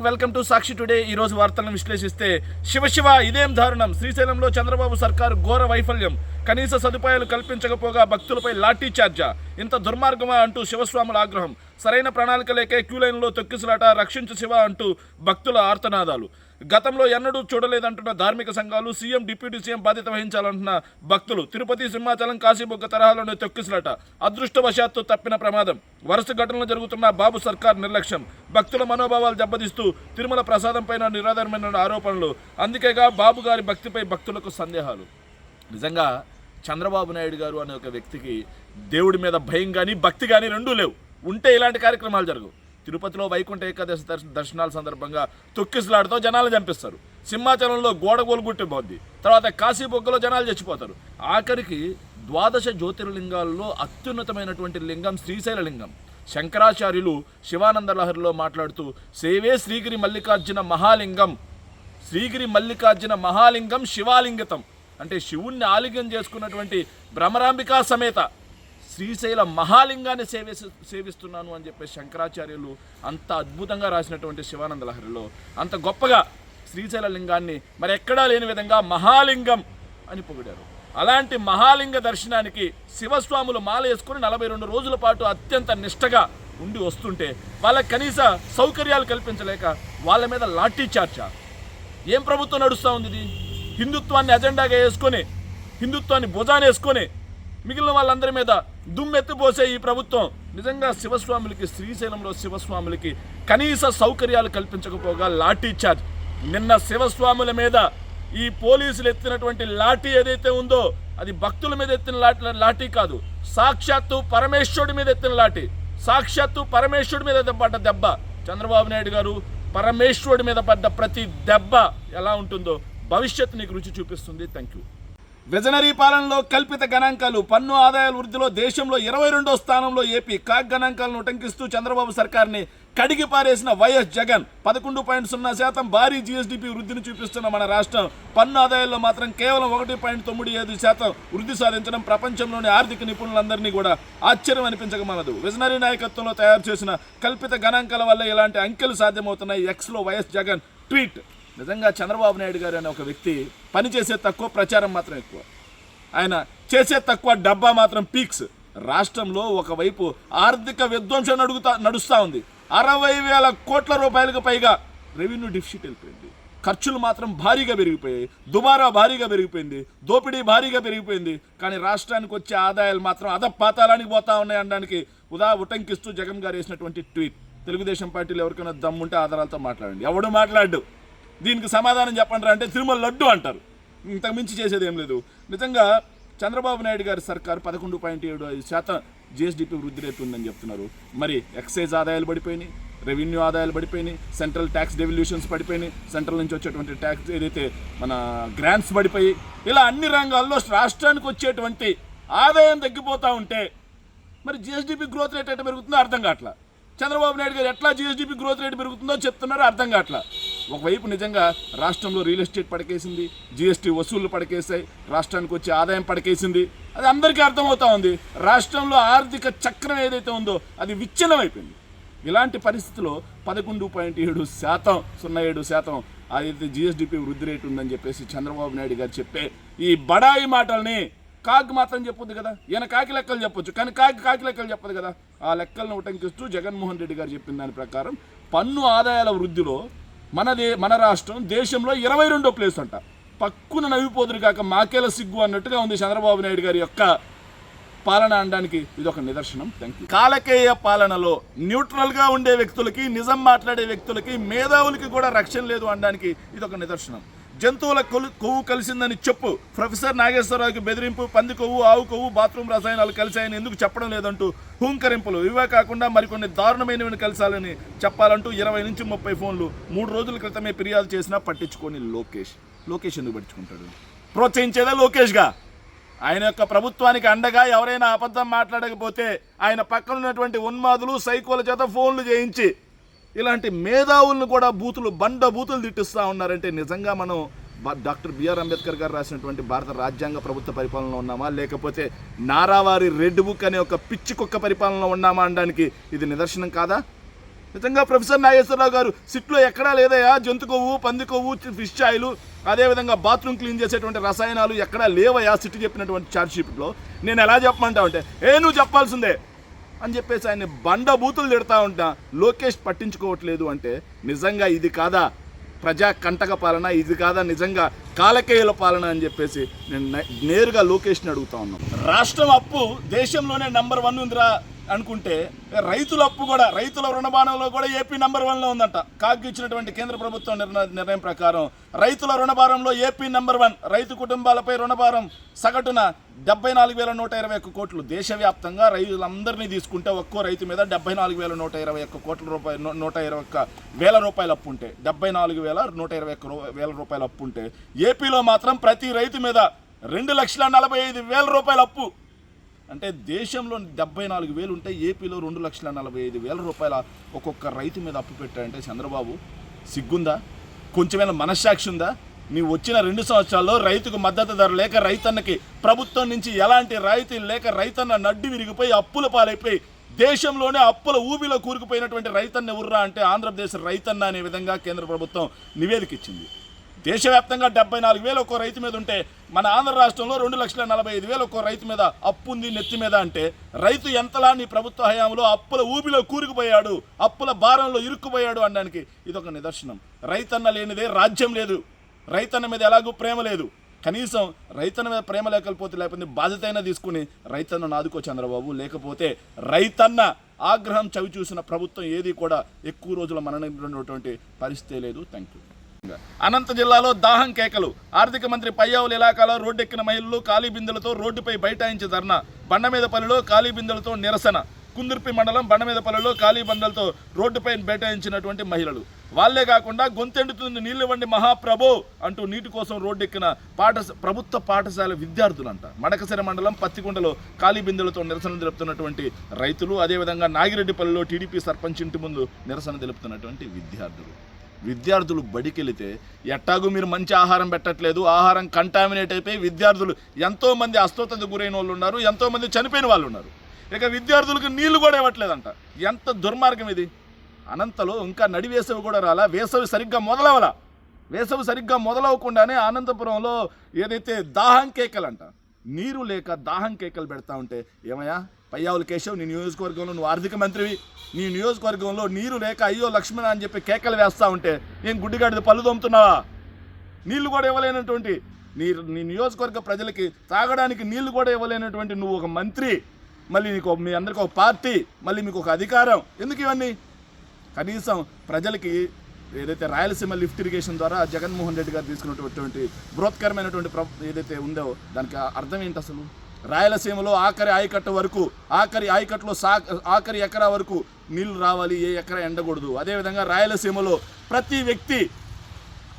Welcome to Sakshi today ఈ రోజు వార్తలను విశ్లేషిస్తే శివ శివ ఇదేం దారుణం? శ్రీశైలంలో చంద్రబాబు సర్కారు ఘోర వైఫల్యం. కనీస సదుపాయాలు కల్పించకపోగా భక్తులపై లాఠీ చార్జా. ఇంత దుర్మార్గమా అంటూ శివస్వాముల ఆగ్రహం. సరైన ప్రణాళిక లేకే క్యూ లైన్లో తొక్కిసలాట రక్షించు శివ అంటూ భక్తుల ఆర్తనాదాలు. గతంలో ఎన్నడూ చూడలేదంటున్న ధార్మిక సంఘాలు సీఎం డిప్యూటీ సీఎం బాధ్యత వహించాలంటున్న భక్తులు తిరుపతి సింహాచలం కాశీబొగ్గ తరహాలోనే తొక్కిసలాట అదృష్టవశాత్తు తప్పిన ప్రమాదం. వరుస ఘటనలు జరుగుతున్న బాబు సర్కార్ నిర్లక్ష్యం. భక్తుల మనోభావాలు దెబ్బతీస్తూ తిరుమల ప్రసాదంపైన నిరాధారమైన ఆరోపణలు. అందుకేగా బాబు గారి భక్తిపై భక్తులకు సందేహాలు. నిజంగా చంద్రబాబు నాయుడు గారు అనే ఒక వ్యక్తికి దేవుడి మీద భయం కానీ భక్తి కానీ రెండూ లేవు. ఉంటే ఇలాంటి కార్యక్రమాలు జరగవు తిరుపతిలో వైకుంఠ ఏకాదశి దర్శనాల సందర్భంగా తొక్కిసలాడుతో జనాలు చంపిస్తారు. సింహాచలంలో గోడ గోలుగుట్టి పోద్ది తర్వాత కాశీబొగ్గలో జనాలు చచ్చిపోతారు. ఆఖరికి ద్వాదశ జ్యోతిర్లింగాల్లో అత్యున్నతమైనటువంటి లింగం శ్రీశైల లింగం శంకరాచార్యులు శివానంద లహరిలో మాట్లాడుతూ సేవే శ్రీగిరి మల్లికార్జున మహాలింగం. శ్రీగిరి మల్లికార్జున మహాలింగం శివాలింగితం. అంటే శివుణ్ణి ఆలింగం చేసుకున్నటువంటి భ్రమరాంబికా సమేత. శ్రీశైల మహాలింగాన్ని సేవి సేవిస్తున్నాను అని చెప్పే శంకరాచార్యులు అంత అద్భుతంగా రాసినటువంటి శివానంద లహరిలో అంత గొప్పగా శ్రీశైల లింగాన్ని మరి ఎక్కడా లేని విధంగా మహాలింగం అని పొగిడారు. అలాంటి మహాలింగ దర్శనానికి శివస్వాములు మాల వేసుకుని నలభై రెండు రోజుల పాటు అత్యంత నిష్టగా ఉండి వస్తుంటే వాళ్ళకి కనీస సౌకర్యాలు కల్పించలేక వాళ్ళ మీద లాఠీ చార్చ. ఏం ప్రభుత్వం నడుస్తూ ఉంది ఇది? హిందుత్వాన్ని అజెండాగా వేసుకొని హిందుత్వాన్ని భుజాన్ని వేసుకొని మిగిలిన వాళ్ళందరి మీద దుమ్మెత్తిపోసే ఈ ప్రభుత్వం నిజంగా శివస్వాములకి శ్రీశైలంలో శివస్వాములకి కనీస సౌకర్యాలు కల్పించకపోగా లాఠీ చార్జ్. నిన్న శివస్వాముల మీద ఈ పోలీసులు ఎత్తినటువంటి లాఠీ ఏదైతే ఉందో అది భక్తుల మీద ఎత్తిన లాఠీ లాఠీ కాదు. సాక్షాత్తు పరమేశ్వరుడి మీద ఎత్తిన లాఠీ. సాక్షాత్తు పరమేశ్వరుడి మీద పడ్డ దెబ్బ. చంద్రబాబు నాయుడు గారు పరమేశ్వరుడి మీద పడ్డ ప్రతి దెబ్బ ఎలా ఉంటుందో భవిష్యత్తు నీకు రుచి చూపిస్తుంది. థ్యాంక్ యూ విజనరీ పాలనలో కల్పిత గణాంకాలు పన్ను ఆదాయాల వృద్ధిలో దేశంలో ఇరవై రెండో స్థానంలో ఏపీ కాగ్ గణాంకాలను ఉటంకిస్తూ చంద్రబాబు సర్కార్ని కడిగి పారేసిన వైఎస్ జగన్ పదకొండు పాయింట్ సున్నా శాతం భారీ జీఎస్డీపీ వృద్ధిని చూపిస్తున్న మన రాష్ట్రం. పన్ను ఆదాయాల్లో మాత్రం కేవలం ఒకటి పాయింట్ తొమ్మిది ఐదు శాతం వృద్ధి సాధించడం ప్రపంచంలోని ఆర్థిక నిపుణులందరినీ కూడా ఆశ్చర్యం అనిపించకమనదు విజనరీ నాయకత్వంలో తయారు చేసిన కల్పిత గణాంకాల వల్ల ఇలాంటి అంకెలు సాధ్యమవుతున్నాయి. ఎక్స్లో వైఎస్ జగన్ ట్వీట్. నిజంగా చంద్రబాబు నాయుడు గారు అనే ఒక వ్యక్తి పని చేసే తక్కువ ప్రచారం మాత్రం ఎక్కువ. ఆయన చేసే తక్కువ డబ్బా మాత్రం పీక్స్. రాష్ట్రంలో ఒకవైపు ఆర్థిక విధ్వంసం నడుగుతా నడుస్తూ ఉంది. అరవై వేల కోట్ల రూపాయలకు పైగా రెవెన్యూ డిఫిషిట్ వెళ్ళిపోయింది. ఖర్చులు మాత్రం భారీగా పెరిగిపోయాయి. దుబారా భారీగా పెరిగిపోయింది. దోపిడీ భారీగా పెరిగిపోయింది. కానీ రాష్ట్రానికి వచ్చే ఆదాయాలు మాత్రం అధపాతాలానికి పోతా ఉన్నాయి అనడానికి ఉదా ఉటంకిస్తూ జగన్ గారు వేసినటువంటి ట్వీట్. తెలుగుదేశం పార్టీలో ఎవరికైనా దమ్ముంటే ఆధారాలతో మాట్లాడండి. ఎవడు మాట్లాడు? దీనికి సమాధానం చెప్పండి అంటే తిరుమల లడ్డు అంటారు. ఇంతకు మించి చేసేది ఏం లేదు. నిజంగా చంద్రబాబు నాయుడు గారి సర్కారు పదకొండు పాయింట్ ఏడు ఐదు శాతం జిఎస్డిపి వృద్ధి రేటు ఉందని చెప్తున్నారు. మరి ఎక్సైజ్ ఆదాయాలు పడిపోయినాయి రెవెన్యూ ఆదాయాలు పడిపోయినాయి సెంట్రల్ ట్యాక్స్ డెవల్యూషన్స్ పడిపోయినాయి సెంట్రల్ నుంచి వచ్చేటువంటి ట్యాక్స్ ఏదైతే మన గ్రాంట్స్ పడిపోయి ఇలా అన్ని రంగాల్లో రాష్ట్రానికి వచ్చేటువంటి ఆదాయం తగ్గిపోతూ ఉంటే మరి జిఎస్డిపి గ్రోత్ రేట్ ఎట్లా పెరుగుతుందో అర్థం కావట్లా. చంద్రబాబు నాయుడు గారు ఎట్లా జిఎస్డిపి గ్రోత్ రేట్ పెరుగుతుందో చెప్తున్నారో అర్థం కావట్లా. ఒకవైపు నిజంగా రాష్ట్రంలో రియల్ ఎస్టేట్ పడకేసింది జిఎస్టీ వసూళ్ళు పడకేసాయి రాష్ట్రానికి వచ్చే ఆదాయం పడకేసింది. అది అందరికీ అర్థమవుతా ఉంది. రాష్ట్రంలో ఆర్థిక చక్రం ఏదైతే ఉందో అది విచ్ఛిన్నం అయిపోయింది ఇలాంటి పరిస్థితిలో పదకొండు పాయింట్ ఏడు శాతం సున్నా ఏడు శాతం అదైతే జిఎస్డిపి వృద్ధి రేటు ఉందని చెప్పేసి చంద్రబాబు నాయుడు గారు చెప్పే ఈ బడాయి మాటల్ని కాకి మాత్రం చెప్పొద్దు కదా. ఈయన కాకి లెక్కలు చెప్పొచ్చు. కానీ కాకి కాకి లెక్కలు చెప్పదు కదా. ఆ లెక్కలను ఉటంకిస్తూ జగన్మోహన్ రెడ్డి గారు చెప్పిన దాని ప్రకారం పన్ను ఆదాయాల వృద్ధిలో మనదే మన రాష్ట్రం దేశంలో ఇరవై రెండో ప్లేస్ అంట. పక్కున నవ్విపోదురు కాక మాకేల సిగ్గు అన్నట్టుగా ఉంది చంద్రబాబు నాయుడు గారి యొక్క పాలన అనడానికి. ఇది ఒక నిదర్శనం. థ్యాంక్ యూ కాలకేయ పాలనలో న్యూట్రల్గా ఉండే వ్యక్తులకి నిజం మాట్లాడే వ్యక్తులకి మేధావులకి కూడా రక్షణ లేదు అనడానికి ఇది ఒక నిదర్శనం. జంతువుల కొలు కొవ్వు కలిసిందని చెప్పు. ప్రొఫెసర్ నాగేశ్వరరావుకి బెదిరింపు పంది కొవ్వు ఆవు కొవ్వు బాత్రూమ్ రసాయనాలు కలిశాయని ఎందుకు చెప్పడం లేదంటూ హూంకరింపులు. ఇవే కాకుండా మరికొన్ని దారుణమైనవి కలిసాలని చెప్పాలంటూ ఇరవై నుంచి ముప్పై ఫోన్లు మూడు రోజుల క్రితమే ఫిర్యాదు చేసినా పట్టించుకొని లోకేష్. లోకేష్ ఎందుకు పట్టించుకుంటాడు? ప్రోత్సహించేదే లోకేష్గా. ఆయన యొక్క ప్రభుత్వానికి అండగా ఎవరైనా అబద్ధం మాట్లాడకపోతే ఆయన పక్కన ఉన్నటువంటి ఉన్మాదులు సైకోల చేత ఫోన్లు చేయించి ఇలాంటి మేధావులను కూడా బూతులు బండ బూతులు తిట్టిస్తూ ఉన్నారంటే నిజంగా మనం డాక్టర్ బిఆర్ అంబేద్కర్ గారు రాసినటువంటి భారత రాజ్యాంగ ప్రభుత్వ పరిపాలనలో ఉన్నామా? లేకపోతే నారావారి రెడ్ బుక్ అనే ఒక పిచ్చి కుక్క పరిపాలనలో ఉన్నామా అనడానికి ఇది నిదర్శనం కాదా? నిజంగా ప్రొఫెసర్ నాగేశ్వరరావు గారు సిట్లో ఎక్కడా లేదయా జంతు కొవ్వు పంది కొవ్వు ఫిష్ ఆయిల్ అదేవిధంగా బాత్రూమ్ క్లీన్ చేసేటువంటి రసాయనాలు ఎక్కడా లేవయా సిట్ చెప్పినటువంటి ఛార్జ్షీట్లో. నేను ఎలా చెప్పమంటా అంటే ఏ నువ్వు చెప్పాల్సిందే. అని చెప్పేసి ఆయన బండ బూతులు తిడతా ఉంటా. లోకేష్ పట్టించుకోవట్లేదు అంటే నిజంగా ఇది కాదా? ప్రజా కంటక పాలన ఇది కాదా నిజంగా కాలకేయుల పాలన అని చెప్పేసి నేను నేరుగా లోకేష్ని అడుగుతా ఉన్నాను రాష్ట్రం అప్పు దేశంలోనే నంబర్ వన్ ఉందిరా. అనుకుంటే రైతుల అప్పు కూడా రైతుల రుణభారంలో కూడా ఏపీ నెంబర్ వన్లో ఉందంట. కాగ్ ఇచ్చినటువంటి కేంద్ర ప్రభుత్వం నిర్ణయం ప్రకారం రైతుల రుణభారంలో ఏపీ నెంబర్ వన్ రైతు కుటుంబాలపై రుణభారం సగటున డెబ్బై నాలుగు వేల నూట ఇరవై ఒక్క కోట్లు. దేశవ్యాప్తంగా రైతులందరినీ తీసుకుంటే ఒక్కో రైతు మీద డెబ్బై నాలుగు వేల నూట ఇరవై ఒక్క కోట్ల రూపాయలు నూట ఇరవై ఒక్క వేల రూపాయలు అప్పు ఉంటే డెబ్బై నాలుగు వేల నూట ఇరవై ఒక్క వేల రూపాయలు అప్పు ఉంటే ఏపీలో మాత్రం ప్రతి రైతు మీద రెండు లక్షల నలభై ఐదు వేల రూపాయల అప్పు. అంటే దేశంలో డెబ్బై నాలుగు వేలు ఉంటే ఏపీలో రెండు లక్షల నలభై ఐదు వేల రూపాయల ఒక్కొక్క రైతు మీద అప్పు పెట్టారంటే చంద్రబాబు సిగ్గుందా? కొంచెమైనా మనశ్శాక్షి ఉందా? నీవు వచ్చిన రెండు సంవత్సరాల్లో రైతుకు మద్దతు ధర లేక రైతన్నకి ప్రభుత్వం నుంచి ఎలాంటి రాయితీ లేక రైతన్న నడ్డి విరిగిపోయి అప్పుల పాలైపోయి దేశంలోనే అప్పుల ఊబిలో కూరుకుపోయినటువంటి రైతన్న ఎవర్రా అంటే ఆంధ్రప్రదేశ్ రైతన్న అనే విధంగా కేంద్ర ప్రభుత్వం నివేదిక ఇచ్చింది. దేశవ్యాప్తంగా డెబ్బై నాలుగు వేలు ఒక్కో రైతు మీద ఉంటే మన ఆంధ్ర రాష్ట్రంలో రెండు లక్షల నలభై ఐదు వేలు ఒక్కో రైతు మీద అప్పు ఉంది నెత్తి మీద అంటే రైతు ఎంతలా నీ ప్రభుత్వ హయాంలో అప్పుల ఊబిలో కూరుకుపోయాడు అప్పుల భారంలో ఇరుక్కుపోయాడు అనడానికి ఇదొక నిదర్శనం. రైతన్న లేనిదే రాజ్యం లేదు. రైతన్న మీద ఎలాగూ ప్రేమ లేదు. కనీసం రైతన్న మీద ప్రేమ లేకపోతే లేకపోతే బాధ్యత అయినా తీసుకుని రైతన్న నాదుకో చంద్రబాబు. లేకపోతే రైతన్న ఆగ్రహం చవి చూసిన ప్రభుత్వం ఏది కూడా ఎక్కువ రోజుల మననటువంటి పరిస్థితి లేదు. థ్యాంక్ యూ అనంత జిల్లాలో దాహం కేకలు. ఆర్థిక మంత్రి పయ్యావుల ఇలాకాలో రోడ్డెక్కిన మహిళలు ఖాళీ బిందులతో రోడ్డుపై బైఠాయించి ధర్నా. బండమీదపల్లిలో ఖాళీ బిందులతో నిరసన. కుందుర్పి మండలం బండమీదపల్లిలో ఖాళీ బందలతో రోడ్డుపై బైఠాయించినటువంటి మహిళలు. వాళ్ళే కాకుండా గొంతెండుతుంది నీళ్ళివ్వండి వండి మహాప్రభు అంటూ నీటి కోసం రోడ్డెక్కిన పాఠశ ప్రభుత్వ పాఠశాల విద్యార్థులంట. మడకసిర మండలం పత్తికొండలో ఖాళీ బిందులతో నిరసన తెలుపుతున్నటువంటి రైతులు అదేవిధంగా నాగిరెడ్డిపల్లిలో టీడీపీ సర్పంచ్ ఇంటి ముందు నిరసన తెలుపుతున్నటువంటి విద్యార్థులు. విద్యార్థులు బడికెళితే ఎట్టాగు మీరు మంచి ఆహారం పెట్టట్లేదు ఆహారం కంటామినేట్ అయిపోయి విద్యార్థులు ఎంతోమంది అస్వస్థత గురైన వాళ్ళు ఉన్నారు ఎంతోమంది చనిపోయిన వాళ్ళు ఉన్నారు. ఇక విద్యార్థులకు నీళ్ళు కూడా ఇవ్వట్లేదంట. ఎంత దుర్మార్గం ఇది? అనంతలో ఇంకా నడి వేసవి కూడా రాలా వేసవి సరిగ్గా మొదలవలా? వేసవి సరిగ్గా మొదలవకుండానే అనంతపురంలో ఏదైతే దాహం కేకలంట నీరు లేక దాహం కేకలు పెడతా ఉంటే ఏమయ్యా? పయ్యావుల కేశవ్ నీ నియోజకవర్గంలో నువ్వు ఆర్థిక మంత్రివి. నీ నియోజకవర్గంలో నీరు లేక అయ్యో లక్ష్మణ అని చెప్పి కేకలు వేస్తా ఉంటే నేను గుడ్డిగాడిది పళ్ళు తోముతున్నావా నీళ్ళు కూడా ఇవ్వలేనటువంటి నీ నీ నియోజకవర్గ ప్రజలకి తాగడానికి నీళ్ళు కూడా ఇవ్వలేనటువంటి నువ్వు ఒక మంత్రి మళ్ళీ నీకు మీ అందరికి ఒక పార్టీ మళ్ళీ మీకు ఒక అధికారం. ఎందుకు ఇవన్నీ? కనీసం ప్రజలకి ఏదైతే రాయలసీమ లిఫ్ట్ ఇరిగేషన్ ద్వారా జగన్మోహన్ రెడ్డి గారు తీసుకున్నటువంటి బృహత్కరమైనటువంటి ప్ర ఏదైతే ఉందో దానికి అర్థం ఏంటి అసలు? రాయలసీమలో ఆఖరి ఆయకట్ట వరకు ఆఖరి ఆయకట్టులో సా ఆఖరి ఎకరా వరకు నీళ్ళు రావాలి ఏ ఎకరా ఎండకూడదు. అదేవిధంగా రాయలసీమలో ప్రతి వ్యక్తి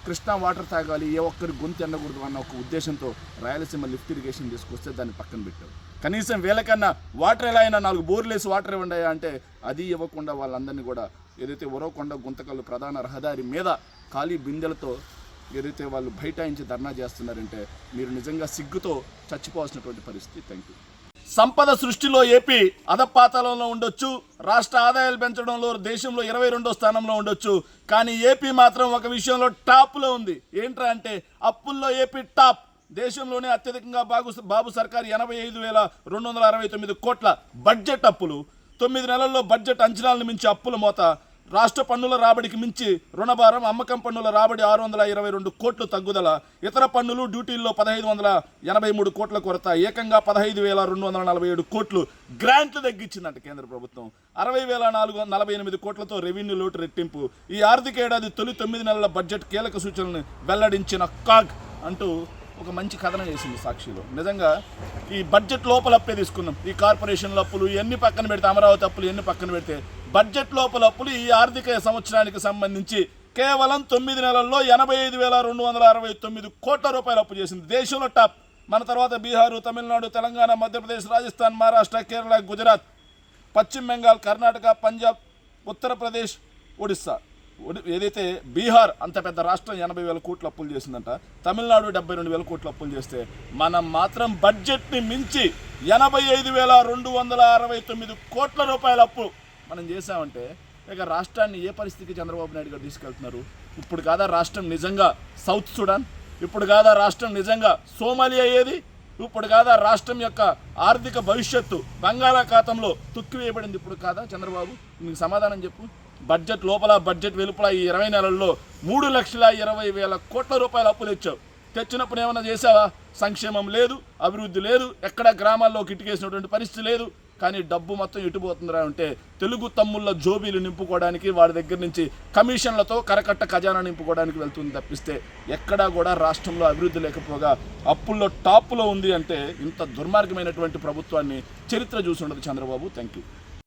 కృష్ణా వాటర్ తాగాలి ఏ ఒక్కరి గొంతు ఎండకూడదు అన్న ఒక ఉద్దేశంతో రాయలసీమ లిఫ్ట్ ఇరిగేషన్ తీసుకొస్తే దాన్ని పక్కన పెట్టారు కనీసం వీళ్ళకన్నా వాటర్ ఎలా అయినా నాలుగు బోర్లేసి వాటర్ ఇవ్వండి అంటే అది ఇవ్వకుండా వాళ్ళందరినీ కూడా ఏదైతే ఉరవకొండ గుంతకల్లు ప్రధాన రహదారి మీద ఖాళీ బిందెలతో ఏదైతే వాళ్ళు బైఠాయించి ధర్నా చేస్తున్నారంటే మీరు నిజంగా సిగ్గుతో చచ్చిపోవాల్సినటువంటి పరిస్థితి. థ్యాంక్ యూ సంపద సృష్టిలో ఏపీ అధపాతలంలో ఉండొచ్చు రాష్ట్ర ఆదాయాలు పెంచడంలో దేశంలో ఇరవై రెండో స్థానంలో ఉండొచ్చు. కానీ ఏపీ మాత్రం ఒక విషయంలో టాప్లో ఉంది. ఏంట్రా అంటే అప్పుల్లో ఏపీ టాప్. దేశంలోనే అత్యధికంగా బాగు బాబు సర్కార్ ఎనభై ఐదు వేల రెండు వందల అరవై తొమ్మిది కోట్ల బడ్జెట్ అప్పులు. తొమ్మిది నెలల్లో బడ్జెట్ అంచనాలను మించి అప్పుల మోత. రాష్ట్ర పన్నుల రాబడికి మించి రుణభారం అమ్మకం పన్నుల రాబడి ఆరు వందల ఇరవై రెండు కోట్లు తగ్గుదల ఇతర పన్నులు డ్యూటీల్లో పదహైదు వందల ఎనభై మూడు కోట్ల కొరత ఏకంగా పదహైదు వేల రెండు వందల నలభై ఏడు కోట్లు గ్రాంట్లు తగ్గించిందంట కేంద్ర ప్రభుత్వం. అరవై వేల నాలుగు వందల నలభై ఎనిమిది కోట్లతో రెవెన్యూ లోటు రెట్టింపు. ఈ ఆర్థిక ఏడాది తొలి తొమ్మిది నెలల బడ్జెట్ కీలక సూచనలను వెల్లడించిన కాగ్ అంటూ ఒక మంచి కథనం చేసింది సాక్షిలో. నిజంగా ఈ బడ్జెట్ లోపల అప్పే తీసుకున్నాం ఈ కార్పొరేషన్ల అప్పులు ఎన్ని పక్కన పెడితే అమరావతి అప్పులు ఎన్ని పక్కన పెడితే బడ్జెట్ లోపల అప్పులు ఈ ఆర్థిక సంవత్సరానికి సంబంధించి కేవలం తొమ్మిది నెలల్లో ఎనభై ఐదు వేల రెండు వందల అరవై తొమ్మిది కోట్ల రూపాయలు అప్పు చేసింది. దేశంలో టాప్. మన తర్వాత బీహారు తమిళనాడు తెలంగాణ మధ్యప్రదేశ్ రాజస్థాన్ మహారాష్ట్ర కేరళ గుజరాత్ పశ్చిమ బెంగాల్ కర్ణాటక పంజాబ్ ఉత్తరప్రదేశ్ ఒడిస్సా. ఒడి- ఏదైతే బీహార్ అంత పెద్ద రాష్ట్రం ఎనభై వేల కోట్ల అప్పులు చేసిందంట తమిళనాడు డెబ్బై రెండు వేల కోట్లు అప్పులు చేస్తే మనం మాత్రం బడ్జెట్ని మించి ఎనభై ఐదు వేల రెండు వందల అరవై తొమ్మిది కోట్ల రూపాయల అప్పు మనం చేసామంటే ఇక రాష్ట్రాన్ని ఏ పరిస్థితికి చంద్రబాబు నాయుడు గారు తీసుకెళ్తున్నారు? ఇప్పుడు కాదా రాష్ట్రం నిజంగా సౌత్ సుడాన్? ఇప్పుడు కాదా రాష్ట్రం నిజంగా సోమాలియా ఏది ఇప్పుడు కాదా రాష్ట్రం యొక్క ఆర్థిక భవిష్యత్తు బంగాళాఖాతంలో తుక్కివేయబడింది? ఇప్పుడు కాదా చంద్రబాబు? మీకు సమాధానం చెప్పు. బడ్జెట్ లోపల బడ్జెట్ వెలుపల ఈ ఇరవై నెలల్లో మూడు లక్షల ఇరవై వేల కోట్ల రూపాయల అప్పులు ఇచ్చావు. తెచ్చినప్పుడు ఏమైనా చేసావా సంక్షేమం లేదు అభివృద్ధి లేదు ఎక్కడ గ్రామాల్లో కిటికేసినటువంటి పరిస్థితి లేదు. కానీ డబ్బు మొత్తం ఇటుపోతుందిరా అంటే తెలుగు తమ్ముళ్ళ జోబీలు నింపుకోవడానికి వాడి దగ్గర నుంచి కమిషన్లతో కరకట్ట ఖజానా నింపుకోవడానికి వెళ్తుంది తప్పిస్తే ఎక్కడా కూడా రాష్ట్రంలో అభివృద్ధి లేకపోగా అప్పుల్లో టాప్లో ఉంది అంటే ఇంత దుర్మార్గమైనటువంటి ప్రభుత్వాన్ని చరిత్ర చూసి ఉండదు చంద్రబాబు. Thank you